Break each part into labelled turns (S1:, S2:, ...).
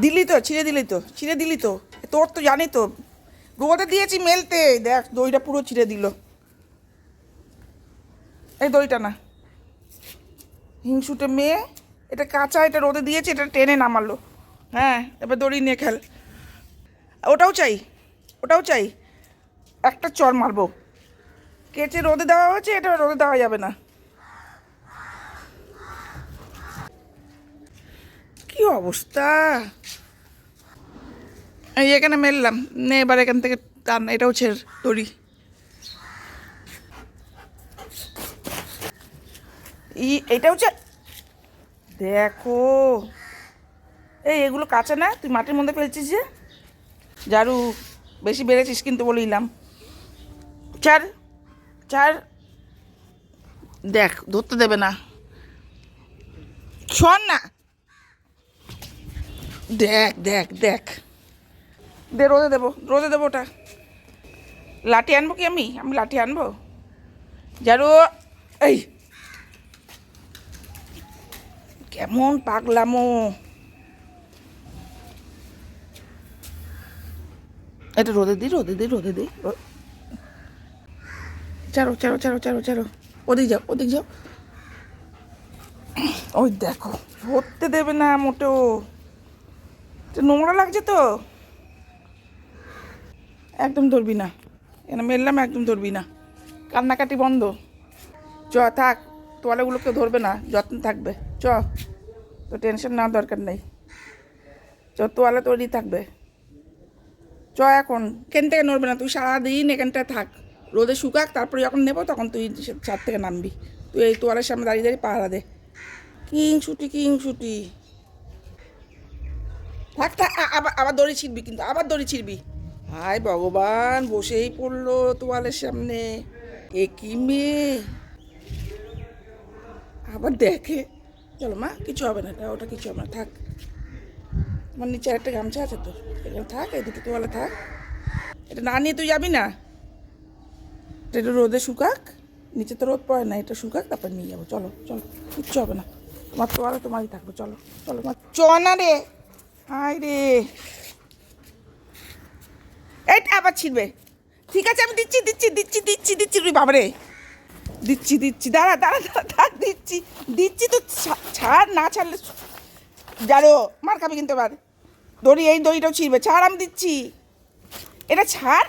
S1: দিলি তো, ছিঁড়ে দিলি তো, ছিঁড়ে দিলি তো। তোর তো জানি তো। রোদে দিয়েছি মেলতে। দেখ, দইটা পুরো ছিঁড়ে দিল। এই দইটা না। হিংসুটে মেয়ে, এটা কাঁচা, এটা রোদে দিয়েছে, এটা টেনে নামালো। হ্যাঁ এবার দড়ি নিয়ে খেল। ওটাও চাই ওটাও চাই। একটা চর মারবো। কেচে রোদে দেওয়া হয়েছে, এটা রোদে দেওয়া যাবে না। কি অবস্থা? এই এখানে মেললাম নে এবার এখান থেকে টান, এটাও ছেড় দড়ি। ই, এটাও ছে দেখো। এই, এগুলো কাঁচা না? তুই মাটির মধ্যে ফেলছিস যে? ঝাড়ু, বেশি বেড়েছিস কিন্তু বলিলাম চার চার দেখ, ধরতে দেবে না। শোন না। দেখ দেখ দেখ। দে, রোদে দেবো রোদে দেবো ওটা। লাঠি আনব কি আমি? আমি লাঠি আনব? যারো এই। কেমন পাগলামো। এটা রোদে দি রোদে দি রোদে দি। চারো চারো চারো চারো চারো। ওদিক যাও ওদিক যাও। ওই দেখো, ধরতে দেবে না মোটেও। নোংরা লাগছে তো। একদম ধরবি না। এখানে মেললাম একদম ধরবি না। কান্নাকাটি বন্ধ। চ, থাক তোয়ালেগুলো কেউ ধরবে না, যত্ন থাকবে। চ তো টেনশন নেওয়ার দরকার নেই। চ, তোয়ালে তৈরি থাকবে। চ, এখন, এখান থেকে নড়বে না, তুই সারাদিন এখানটায় থাক। রোদে শুকাক, তারপরে যখন নেব তখন তুই ছাদ থেকে নামবি। তুই এই তোয়ালের সামনে দাঁড়িয়ে দাঁড়িয়ে পাহারা দে। কিং ছুটি কিং ছুটি। থাক থাক আবার আবার দড়ি ছিড়বি কিন্তু, আবার দড়ি ছিড়বি। হায় ভগবান, বসেই পড়ল তোয়ালের সামনে। এ কি মেয়ে? আবার দেখে। চলো মা, কিছু হবে না ওটা কিছু হবে না, থাক। আমার নিচে একটা গামছা আছে তো, এখানে থাক, এই দুটো তোয়ালে থাক। এটা না নিয়ে তুই যাবি না? এটা রোদে শুকাক, নিচে তো রোদ পড়ে না, এটা শুকাক, তারপর নিয়ে যাব। চলো চলো, কিচ্ছু হবে না। তোমার তোয়ালে তোমারই থাকবে, চলো চলো, মা। চ না রে। হাই রে। এইটা আবার ছিঁড়বে। ঠিক আছে, আমি দিচ্ছি দিচ্ছি দিচ্ছি দিচ্ছি দিচ্ছি রে বাবারে। দিচ্ছি দিচ্ছি, দাঁড়া দাঁড়া দাঁড়া দিচ্ছি দিচ্ছি তো ছাড়, না ছাড়লে জানো মার খাবি কিন্তু এবার দড়ি, এই দড়িটাও ছিঁড়বে, ছাড়, আমি দিচ্ছি। এটা ছাড়।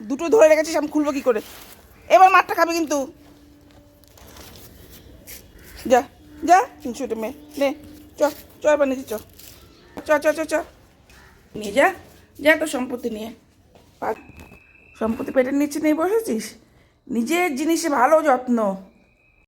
S1: দুটো ধরে রেখেছিস, আমি খুলবো কী করে? এবার মারটা খাবে কিন্তু। যা যা তিনশোটা মেয়ে নে চ চ, এবার নিচে চ। চ চ চ চ। নিয়ে যা যা তো সম্পত্তি নিয়ে। সম্পত্তি পেটের নিচে নেই বসেছিস? নিজের জিনিসে ভালো যত্ন।